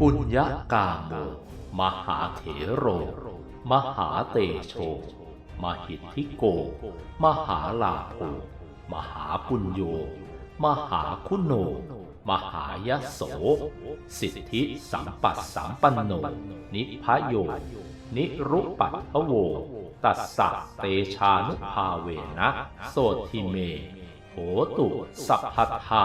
ปุญญกาโมมหาเถโร มหาเตโช มหิทธิโก มหาลาโภมหาปุญโญมหาคุณโน มหายโส สิทธิสัมปัสสัมปันโน นิพพโย นิรุปัตถโว ตัสสะเตชานุภาเวนะ โสทิเม โหตุสัพพัทา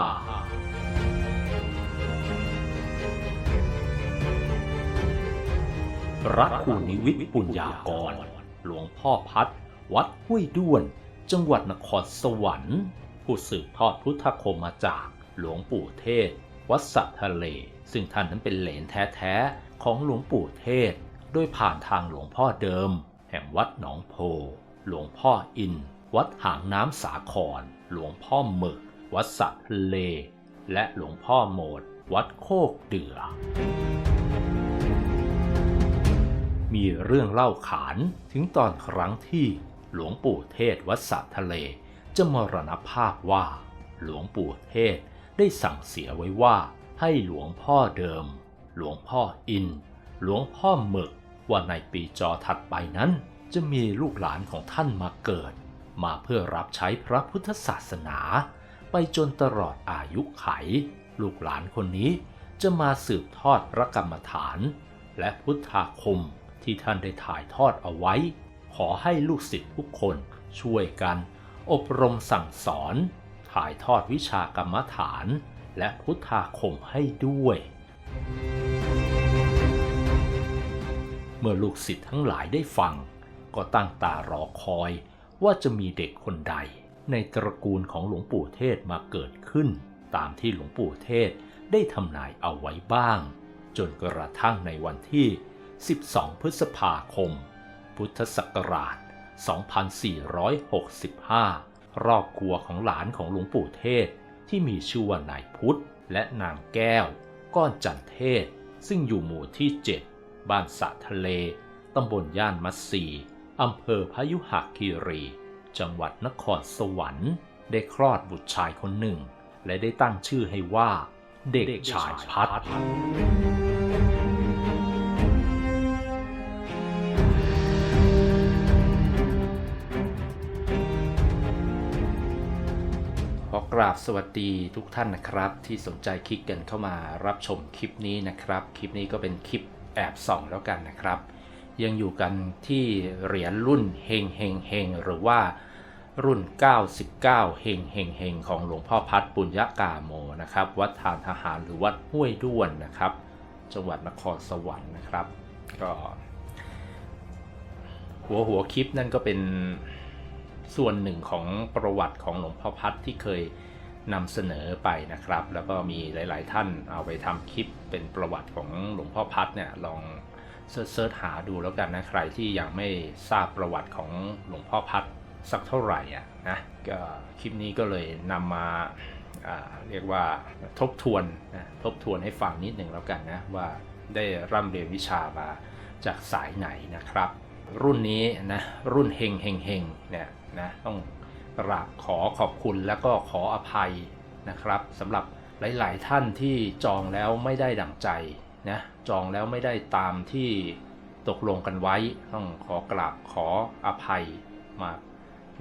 พระครูนิวิทย์ปุญญากร หลวงพ่อพัด วัดห้วยด้วน จังหวัดนครสวรรค์ ผู้สืบทอดพุทธคมมาจากหลวงปู่เทศ วัดสะทะเล ซึ่งท่านนั้นเป็นเหลนแท้ๆ ของหลวงปู่เทศ โดยผ่านทางหลวงพ่อเดิม แห่งวัดหนองโพ หลวงพ่ออิน วัดหางน้ำสาคร หลวงพ่อหมึก วัดสะทะเล และหลวงพ่อโมด วัดโคกเดือ มีเรื่องเล่าขานถึงตอนครั้งที่หลวงปู่เทศวัดสะทะเล จะมรณภาพว่า หลวงปู่เทศได้สั่งเสียไว้ว่าให้หลวงพ่อเดิม หลวงพ่ออิน หลวงพ่อหมึกว่าในปีจอถัดไปนั้น จะมีลูกหลานของท่านมาเกิด มาเพื่อรับใช้พระพุทธศาสนา ไปจนตลอดอายุไข ลูกหลานคนนี้จะมาสืบทอดพระกรรมฐาน และพุทธาคม ที่ท่านได้ถ่ายทอดเอาไว้ ขอให้ลูกศิษย์ทุกคนช่วยกัน อบรมสั่งสอน ถ่ายทอดวิชากรรมฐาน และพุทธาคมให้ด้วย เมื่อลูกศิษย์ทั้งหลายได้ฟัง ก็ตั้งตารอคอยว่าจะมีเด็กคนใด ในตระกูลของหลวงปู่เทศมาเกิดขึ้น ตามที่หลวงปู่เทศได้ทำนายเอาไว้บ้าง จนกระทั่งในวันที่ 12 พฤษภาคม พุทธศักราช 2465 รอบครัวของหลานของหลวงปู่เทศที่มีชื่อว่านายพุทธและนางแก้ว ก้อนจันเทศ ซึ่งอยู่หมู่ที่ 7 บ้านสะทะเล ตำบลย่านมัสซีอำเภอพยุหคีรี จังหวัดนครสวรรค์ ได้คลอดบุตรชายคนหนึ่ง และได้ตั้งชื่อให้ว่า เด็กชายพัดข ราบสวัสดีทุกท่านนะครับ ที่สนใจคลิกกันเข้ามารับชมคลิปนี้นะครับ คลิปนี้ก็เป็นคลิปแอบส่องแล้วกันนะครับ ยังอยู่กันที่เหรียญรุ่นเฮงเฮงเฮงหรือว่ารุ่น 99 เฮงเฮงเฮงของหลวงพ่อพัดปุญญากาโมนะครับ วัดทานทหารหรือวัดห้วยด้วนนะครับ จังหวัดนครสวรรค์นะครับ ก็ หัวหัวคลิปนั่นก็เป็นส่วนหนึ่งของประวัติของหลวงพ่อพัดที่เคย นำเสนอไปนะครับ แล้วก็มีหลาย ๆ ท่านเอาไปทำคลิปเป็นประวัติของหลวงพ่อพัดเนี่ยลองเสิร์ชหาดูแล้วกันนะใครที่ยังไม่ทราบประวัติของหลวงพ่อพัดสักเท่าไหร่อะนะก็คลิปนี้ก็เลยนำมาอ่าเรียกว่าทบทวนนะทบทวนให้ฟังนิดหนึ่งแล้วกันนะว่าได้ร่ำเรียนวิชามาจากสายไหนนะครับ รุ่นนี้นะรุ่นเฮงเฮงเฮงเนี่ยนะต้อง กราบขอขอบคุณแล้วก็ขออภัยนะครับสำหรับหลาย ๆ ท่านที่จองแล้วไม่ได้ดั่งใจนะจองแล้วไม่ได้ตามที่ตกลงกันไว้ต้องขอกราบขออภัยมา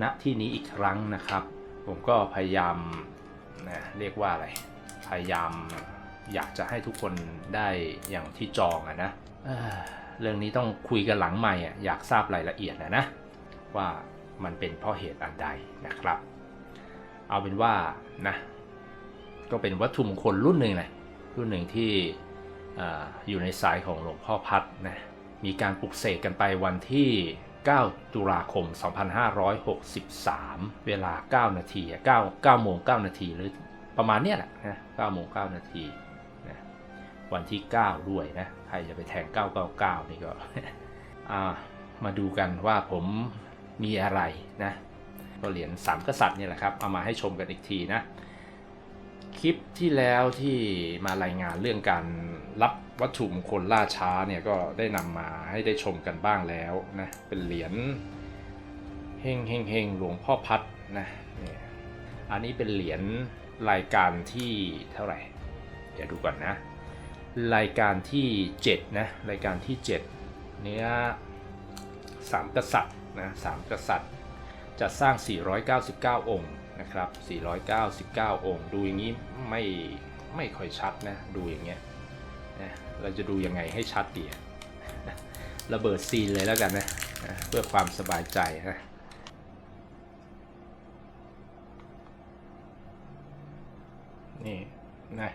ณที่นี้อีกครั้งนะครับ ผมก็พยายามนะเรียกว่าอะไรพยายามอยากจะให้ทุกคนได้อย่างที่จองอะนะเอ้อเรื่องนี้ต้องคุยกันหลังใหม่อะอยากทราบรายละเอียดนะนะว่า มันเป็นเพราะเหตุอันใดนะครับ เอาเป็นว่านะก็เป็นวัตถุมงคลรุ่นหนึ่งเลยรุ่นหนึ่งที่ออยู่ในสายของหลวงพ่อพัดนะมีการปลุกเสกกันไปวันที่ 9 ตุลาคม 2563 เวลา 9 นาที 9 9โมง9นาทีหรือประมาณเนี้ยแหละนะ9โมง9นาทีนะวันที่ 9 ด้วยนะ ใครจะไปแทง 999 นี่ก็มาดูกันว่าผม มีอะไรนะก็เหรียญสามกษัตริย์เนี่ยแหละครับ เอามาให้ชมกันอีกทีนะ คลิปที่แล้วที่มารายงานเรื่องการรับวัตถุมงคลล่าช้าเนี่ยก็ได้นำมาให้ได้ชมกันบ้างแล้วนะ เป็นเหรียญเฮงเฮงเฮงหลวงพ่อพัดนะเนี่ยอันนี้เป็นเหรียญรายการที่เท่าไหร่ เดี๋ยวดูก่อนนะ รายการที่ 7 นะ รายการที่ 7 เนื้อสามกษัตริย์ นะสามกษัตริย์จะสร้าง 499 องค์นะครับ 499 องค์ ดูอย่างนี้ไม่ไม่ค่อยชัดนะดูอย่างเงี้ยนะเราจะดูยังไงให้ชัดดีอะระเบิดซีนเลยแล้วกันนะเพื่อความสบายใจนะนี่นะ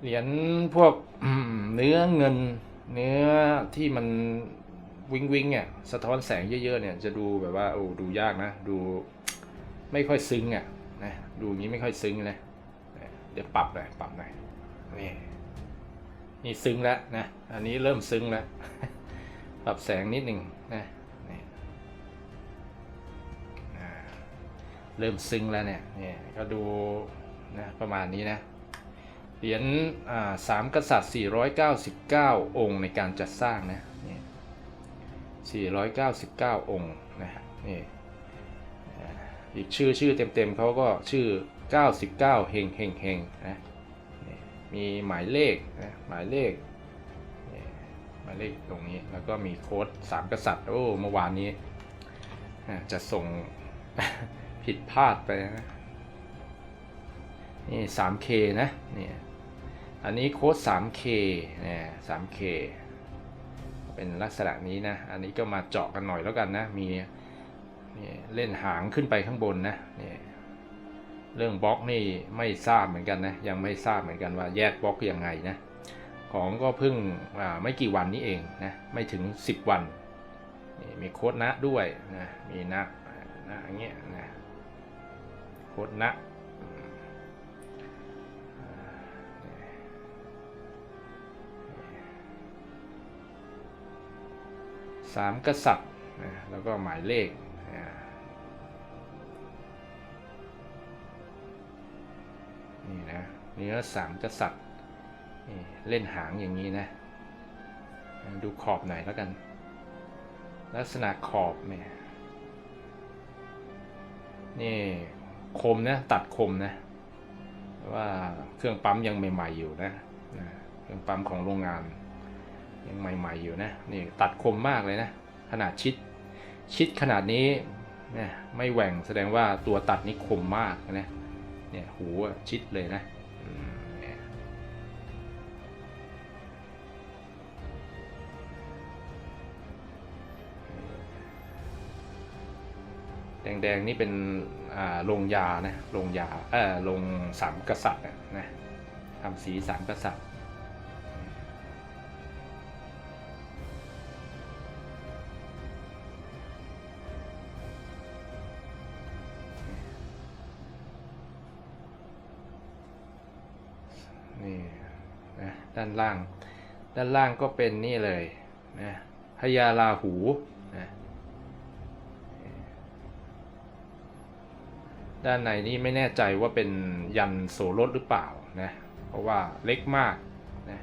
เหรียญพวกเนื้อเงินเนื้อที่มัน วิงวิงเนี่ยสะท้อนแสงเยอะๆเนี่ยจะดูแบบว่าโอ้ดูยากนะ ดูไม่ค่อยซึ้งอะนะดูอย่างนี้ไม่ค่อยซึ้งนะเดี๋ยวปรับหน่อยปรับหน่อยนี่นี่ซึ้งแล้วนะอันนี้เริ่มซึ้งแล้วปรับแสงนิดหนึ่งนะนี่เริ่มซึ้งแล้วเนี่ยนี่ก็ดูนะประมาณนี้นะเหรียญอ่าสามกษัตริย์ 499 องค์ในการจัดสร้างนะนี่ 499 องค์นะฮะนี่อีกชื่อชื่อเต็มๆเขาก็ชื่อ 99เฮงเฮงเฮงนะนี่มีหมายเลขนะหมายเลขหมายเลขตรงนี้แล้วก็มีโค้ดสามกษัตริย์โอ้เมื่อวานนี้จะส่งผิดพลาดไปนะนี่ 3K นะนี่อันนี้โค้ด 3K เนี่ย 3K เป็นลักษณะนี้นะ อันนี้ก็มาเจาะกันหน่อยแล้วกันนะ มีนี่เล่นหางขึ้นไปข้างบนนะนี่เรื่องบล็อกนี่ไม่ทราบเหมือนกันนะ ยังไม่ทราบเหมือนกันว่าแยกบล็อกยังไงนะ ของก็เพิ่งไม่กี่วันนี้เองนะ ไม่ถึง 10 วันนี่มีโค้ดนะด้วยนะ มีนะนะอย่างเงี้ยนะ โค้ดนะ สามกษัตริย์นะแล้วก็หมายเลขนี่นะเนื้อสามกษัตริย์เล่นหางอย่างนี้นะดูขอบหน่อยแล้วกัน ลักษณะขอบเนี่ยนี่คมนะตัดคมนะว่าเครื่องปั๊มยังใหม่ ๆอยู่นะเครื่องปั๊มของโรงงาน ยังใหม่ ๆ อยู่นะนี่ตัดคมมากเลยนะ ขนาดชิดชิดขนาดนี้เนี่ยไม่แหว่งแสดงว่าตัวตัดนี่คมมากนะเนี่ยหูชิดเลยนะแดงๆนี่เป็นโรงยานะโรงยาเออโรงสามกษัตริย์นะทำสีสามกษัตริย์ ล่าง ด้านล่างก็เป็นนี่เลยนะพญาราหูนะด้านในนี่ไม่แน่ใจว่าเป็นยันโสรถหรือเปล่านะเพราะว่าเล็กมากนะ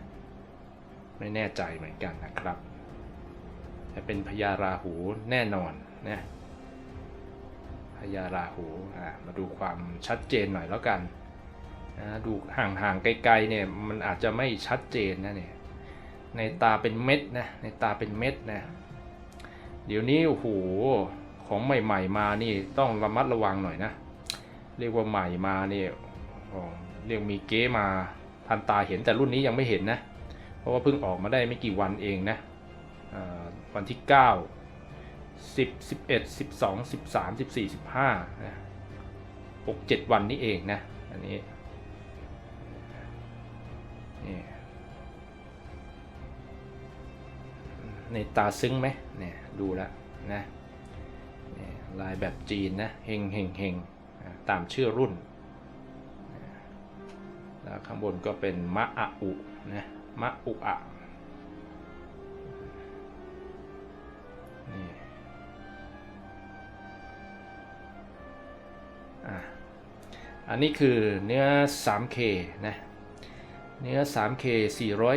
ไม่แน่ใจเหมือนกันนะครับแต่เป็นพญาราหูแน่นอนนะพญาราหูอะมาดูความชัดเจนหน่อยแล้วกัน นะดูห่างๆไกลๆเนี่ยมันอาจจะไม่ชัดเจนนะเนี่ยในตาเป็นเม็ดนะในตาเป็นเม็ดนะเดี๋ยวนี้โอ้โหของใหม่ ๆ มานี่ต้องระมัดระวังหน่อยนะ เรียกว่าใหม่มาเนี่ยเรียกมีเก๊มาทันตาเห็นแต่รุ่นนี้ยังไม่เห็นนะ เพราะว่าเพิ่งออกมาได้ไม่กี่วันเองนะวันที่ 9 10 11 12 13 14 15นะ6 7 วันนี้เองนะ อันนี้ นี่ในตาซึ้งไหมเนี่ยดูแล้วนะนลายแบบจีนนะเฮงเฮงเฮงอ่าตามชื่อรุ่น แล้วข้างบนก็เป็นมะอะอุนะมะอุอะนี่อะอันนี้คือเนื้อ 3K นะ เนื้อ 3K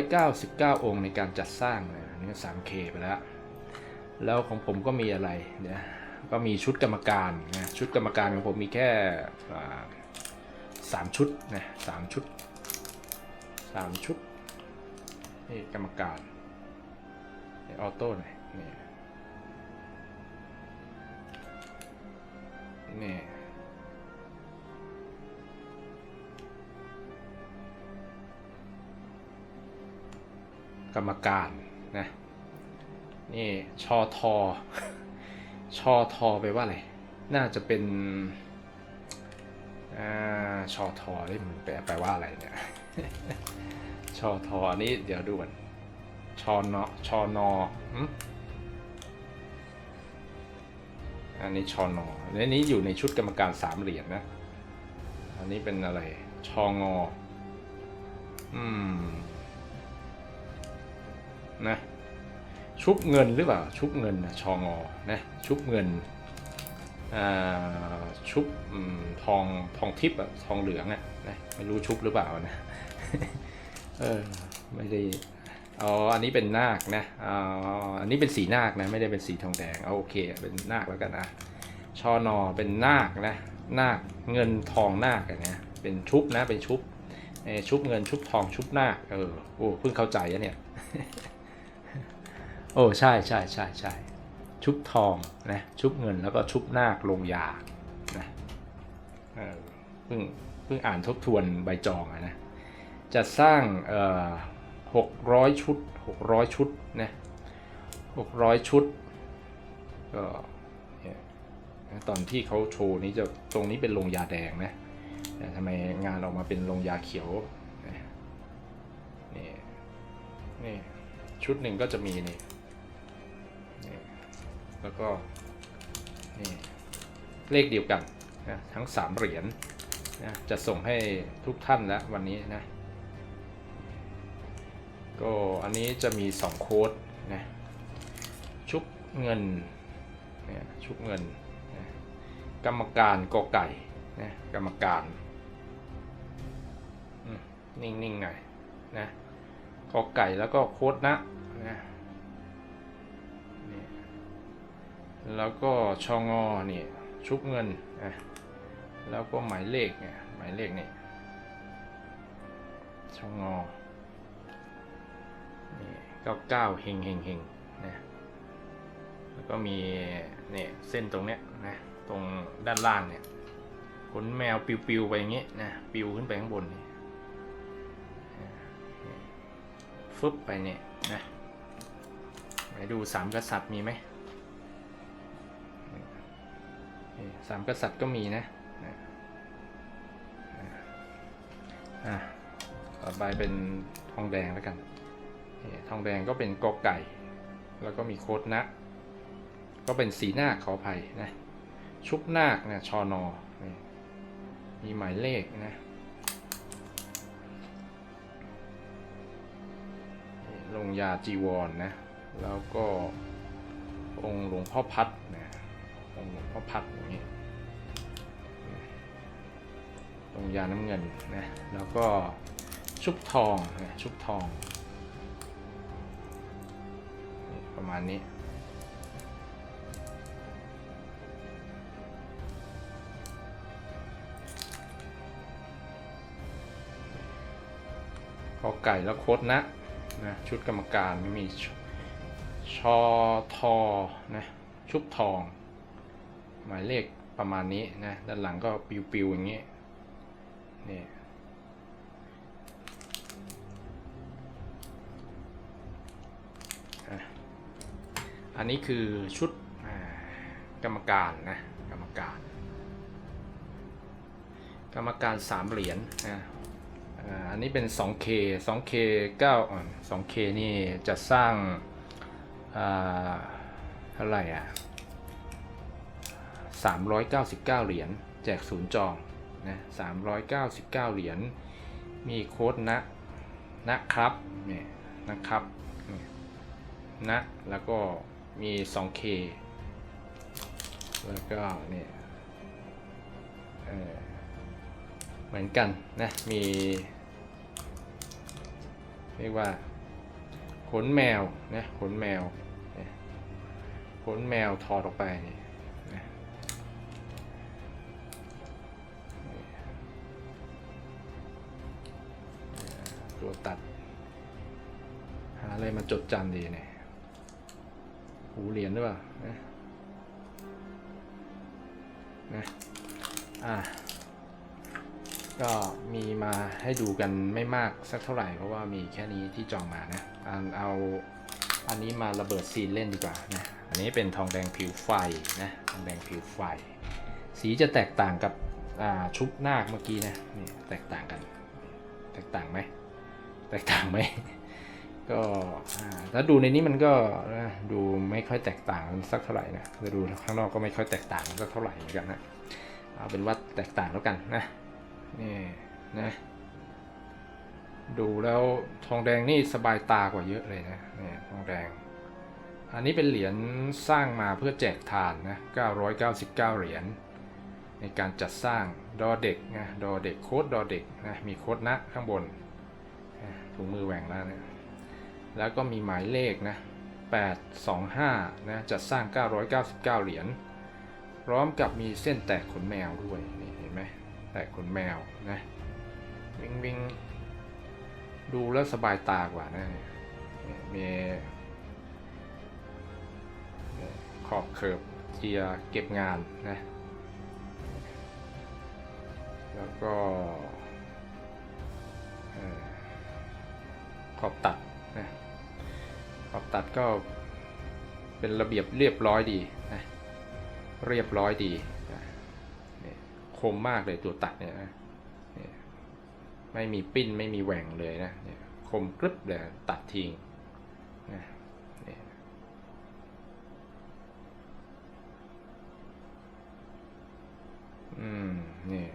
499 องค์ในการจัดสร้างเนื้อ 3K ไปแล้ว แล้วของผมก็มีอะไรเนี่ยก็มีชุดกรรมการนะชุดกรรมการของผมมีแค่สามชุดนะสามชุดามชุดนี่กรรมการนี่ออโต้หน่อยนี่นี่ กรรมการนะนี่ชอทอชอทอไปว่าอะไร น่าจะเป็นอ่าชอทอนี่มันแปลแปว่าอะไรเนี่ยชอทออันนี้เดี๋ยวดูก่อนชอนอชอนออันนี้ชอนออันนี้อยู่ในชุดกรรมการสามเหรียญนะอันนี้เป็นอะไร ชองออืม นะชุบเงินหรือเปล่าชุบเงินนะชองอนะชุบเงินชุบทองทองทิพย์อะทองเหลืองอะนะไม่รู้ชุบหรือเปล่านะเออไม่ได้อ๋ออันนี้เป็นนาคนะอ๋ออันนี้เป็นสีนาคนะไม่ได้เป็นสีทองแดงเอาโอเคเป็นนาคแล้วกันนะชอนอเป็นนาคนะนาคเงินทองนาคอะนะเป็นชุบนะเป็นชุบชุบเงินชุบทองชุบนาคเออโอ้เพิ่งเข้าใจอะเนี่ย โอ้ใช่ใช่ใช่ใช่ชุบทองนะชุบเงินแล้วก็ชุบนาคลงยานะเออเพิ่งเพิ่งอ่านทบทวนใบจองอะนะจะสร้างเอ่อหกร้อยชุดหกร้อยชุดนะหกร้อยชุดก็ตอนที่เขาโชว์นี้จะตรงนี้เป็นโรงยาแดงนะแต่ทำไมงานออกมาเป็นโรงยาเขียวนะนี่นี่ชุดหนึ่งก็จะมีนี่ แล้วก็นี่เลขเดียวกันนะทั้งสามเหรียญนะจะส่งให้ทุกท่านแล้ววันนี้นะก็อันนี้จะมี 2 โค้ดนะชุบเงินเนี่ยชุบเงินนะกรรมการกอไก่นะกรรมการนิ่งๆหน่อยนะกอไก่แล้วก็โค้ดนะนะ แล้วก็ชองอนี่ชุบเงินนะแล้วก็หมายเลขเนี่ยหมายเลขนี่ชองอนี่เก้าเก้าเฮงเฮงเฮงนะแล้วก็มีเนี่ยเส้นตรงเนี้ยนะตรงด้านล่างเนี่ยขนแมวปิวๆไปอย่างงี้นะปิวขึ้นไปข้างบนนี่อ่านี่ฟึบไปเนี่ยนะไปดูสามกษัตริย์มีไหม สามกษัตริย์ก็มีนะอะต่อไปเป็นทองแดงแล้วกันทองแดงก็เป็นกอไก่ แล้วก็มีโคดนะ ก็เป็นสีหน้าขออภัยนะ ชุบนาคเนะชอนอนี่มีหมายเลขนะลงยาจีวรนนะ แล้วก็องค์หลวงพ่อพัดนะ องค์หลวงพ่อพัดอย่างนี้ลงยาน้ำเงินนะแล้วก็ชุบทองนะชุบทอง ประมาณนี้กอไก่แล้วโค้ดนะนะชุดกรรมการไม่มีชชอทอนะชุบทอง หมายเลขประมาณนี้นะ ด้านหลังก็ปิวๆอย่างนี้นี่อันนี้คือชุดกรรมการนะกรรมการ กรรมการสามเหรียญนะอันนี้เป็น 2K 2K 9อ่า 2K นี่จะสร้างอาเท่าไหร่อะ 399 เหรียญแจกศูนย์จองนะ399 เหรียญมีโค้ดนะนะครับเนี่ยนะครับนะแล้วก็มี 2K แล้วก็เนี่ยเเหมือนกันนะมีเรียกว่าขนแมวนะขนแมวเนี่ยขนแมวถอดออกไปนี่นะ ตัวตัด หาอะไรมาจดจำดีเนี่ยหูเหรียญหรือเปล่านะนะอะก็มีมาให้ดูกันไม่มากสักเท่าไหร่ เพราะว่ามีแค่นี้ที่จองมานะอันเอาอันนี้มาระเบิดซีนเล่นดีกว่านะอันนี้เป็นทองแดงผิวไฟนะทองแดงผิวไฟ สีจะแตกต่างกับชุบนาคเมื่อกี้นะนี่แตกต่างกัน แตกต่างไหม แตกต่างไหมก็ถ้าดูในนี้มันก็ดูไม่ค่อยแตกต่างสักเท่าไหร่นะจะดูข้างนอกก็ไม่ค่อยแตกต่างสักเท่าไหร่เหมือนกันนะเอาเป็นว่าแตกต่างแล้วกันนะนี่นะดูแล้วทองแดงนี่สบายตากว่าเยอะเลยนะนี่ทองแดง อันนี้เป็นเหรียญสร้างมาเพื่อแจกทานนะ999 เหรียญในการจัดสร้างดอเด็กนะดอเด็กโค้ดดอเด็กนะมีโค้ดนะข้างบน ถุงมือแหว่งแล้วนะแล้วก็มีหมายเลขนะ825นะจัดสร้าง 999 เหรียญพร้อมกับมีเส้นแตกขนแมวด้วยนี่เห็นไหมแตกขนแมวนะวิงวิงดูแล้วสบายตากว่านะเนี่ยมีขอบเคิร์บเจียร์เก็บงานนะแล้วก็ ขอบตัดนะขอบตัดก็เป็นระเบียบเรียบร้อยดีนะเรียบร้อยดีนะคมมากเลยตัวตัดเนี่ยนะไม่มีปิ้นไม่มีแหว่งเลยนะคมกรึบเลยตัดทิ้งนะนี่อืมนี่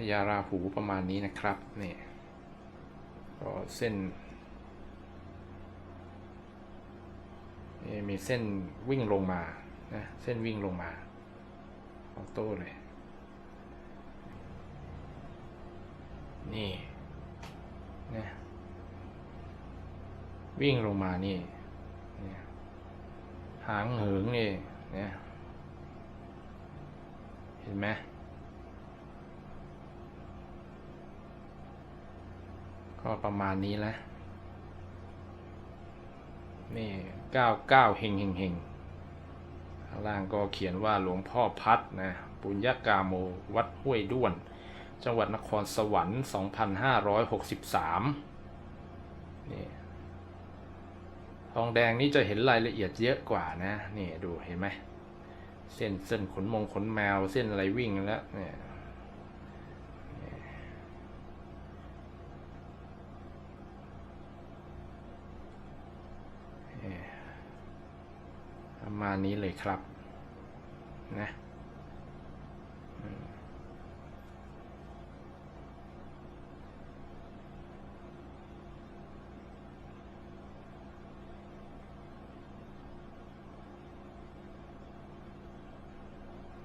พญาราหูประมาณนี้นะครับนี่ก็เส้นนี่มีเส้นวิ่งลงมานะเส้นวิ่งลงมาออโต้เลย นี่นะวิ่งลงมานี่นหางเหิงนี่นี่ยเห็นไหม ก็ประมาณนี้แหละนี่เก้าเก้าเฮงเฮงเฮงข้างล่างก็เขียนว่าหลวงพ่อพัดนะ ปุญญากาโมวัดห้วยด้วน จังหวัดนครสวรรค์ 2563 นี่ ทองแดงนี่จะเห็นรายละเอียดเยอะกว่านะ นี่ดูเห็นไหม เส้นเส้นขนมงขนแมว เส้นอะไรวิ่งแล้วเนี่ย ประมาณนี้เลยครับนะ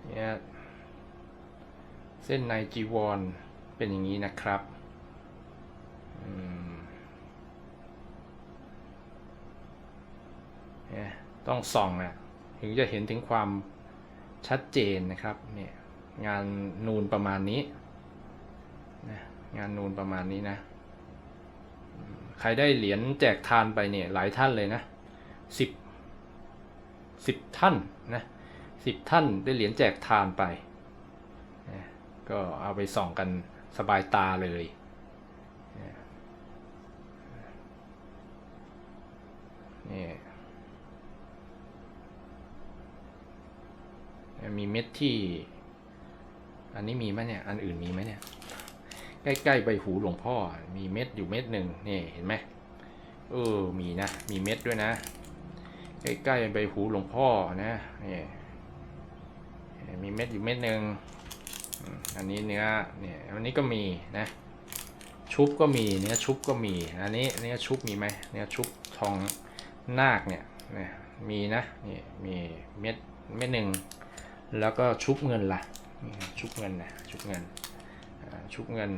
เนี่ยเส้นในจีวรเป็นอย่างนี้นะครับเนี่ยต้องส่องอะ ถึงจะเห็นถึงความชัดเจนนะครับเนี่ยงานนูนประมาณนี้นะงานนูนประมาณนี้นะ ใครได้เหรียญแจกทานไปเนี่ยหลายท่านเลยนะสิบสิบท่านนะสิบท่านได้เหรียญแจกทานไปนะก็เอาไปส่องกันสบายตาเลยนี่ะนี่ มีเม็ดที่ อันนี้มีไหมเนี่ย อันอื่นมีไหมเนี่ย ใกล้ๆใบหูหลวงพ่อ มีเม็ดอยู่เม็ดหนึ่งนี่เห็นไหมเออ มีนะ มีเม็ดด้วยนะ ใกล้ๆใบหูหลวงพ่อนะนี่มีเม็ดอยู่เม็ดหนึ่งอันนี้เนื้อเนี่ยอันนี้ก็มีนะ ชุบก็มีเนื้อชุบก็มี อันนี้เนื้อชุบมีไหมเนื้อชุบทองนาคเนี่ยเนี่ยมีนะนี่มีเม็ดเม็ดหนึ่ง แล้วก็ชุบเงินล่ะนี่ครับชุบเงินนะชุบเงินชุบเงิน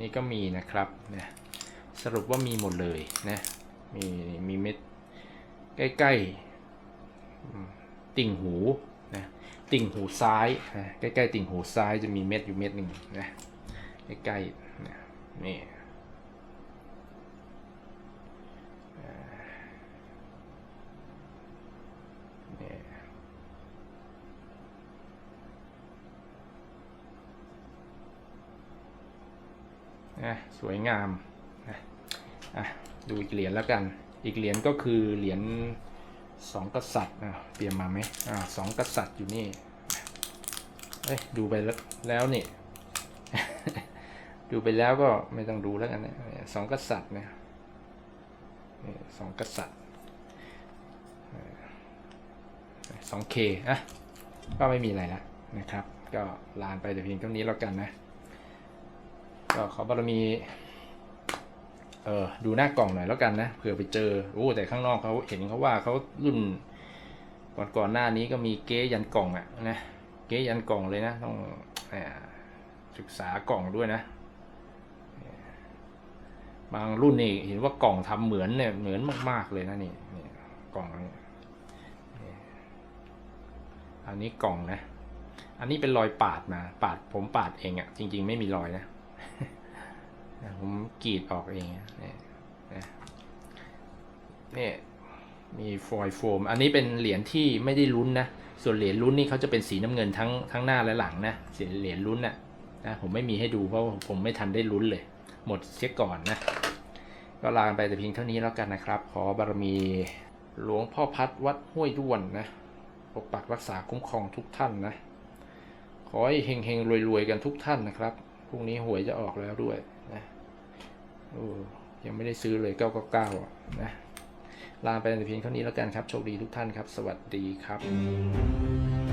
นี่ก็มีนะครับนี่ยสรุปว่ามีหมดเลยนะมีมีเม็ดใกล้ๆติ่งหูนะติ่งหูซ้ายนะใกล้ๆติ่งหูซ้ายจะมีเม็ดอยู่เม็ดหนึ่งนะใกล้ๆนะนี่ นะสวยงามนะอะดูอีกเหรียญแล้วกัน อีกเหรียญก็คือเหรียญสองกษัตริย์อะเตรียมมาไหมอ่าสองกษัตริย์อยู่นี่เอ้ยดูไปแล้วแล้วนี่ ดูไปแล้วก็ไม่ต้องดูแล้วกันนะสองกษัตริย์นะนี่สองกษัตริย์สองเคอะก็ไม่มีอะไรแล้วนะครับ ก็ลานไปแต่เพียงเท่านี้แล้วกันนะ ก็ขอบารมี เออดูหน้ากล่องหน่อยแล้วกันนะเผื่อไปเจอโอ้แต่ข้างนอกเขาเห็นเขาว่าเขารุ่นก่อนก่อนหน้านี้ก็มีเก๊ยันกล่องอะนะเก๊ยันกล่องเลยนะ ต้องศึกษากล่องด้วยนะ บางรุ่นนี่เห็นว่ากล่องทำเหมือนเนี่ยเหมือนมาก ๆ เลยนะนี่นี่กล่องนี้นี่อันนี้กล่องนะ อันนี้เป็นรอยปาดมา ปาดผมปาดเองอะ่ะจริง ๆ ไม่มีรอยนะ ผมกรีดออกเองเนี่ยนี่มีฟอยล์โฟม อันนี้เป็นเหรียญที่ไม่ได้ลุ้นนะ ส่วนเหรียญลุ้นนี่เขาจะเป็นสีน้ำเงินทั้งทั้งหน้าและหลังนะสีเหรียญลุ้นนะ่ะนะผมไม่มีให้ดูเพราะผมไม่ทันได้ลุ้นเลย หมดเสียก่อนนะ ก็ลาไปแต่เพียงเท่านี้แล้วกันนะครับ ขอบารมีหลวงพ่อพัดวัดห้วยด้วนนะปกปักรักษาคุ้มครองทุกท่านนะ ขอให้เฮงๆรวยๆกันทุกท่านนะครับ รุ่งนี้หวยจะออกแล้วด้วยนะโอ้ยังไม่ได้ซื้อเลย999อะนะลาไปในเพียงเท่านี้แล้วกันครับ โชคดีทุกท่านครับ สวัสดีครับ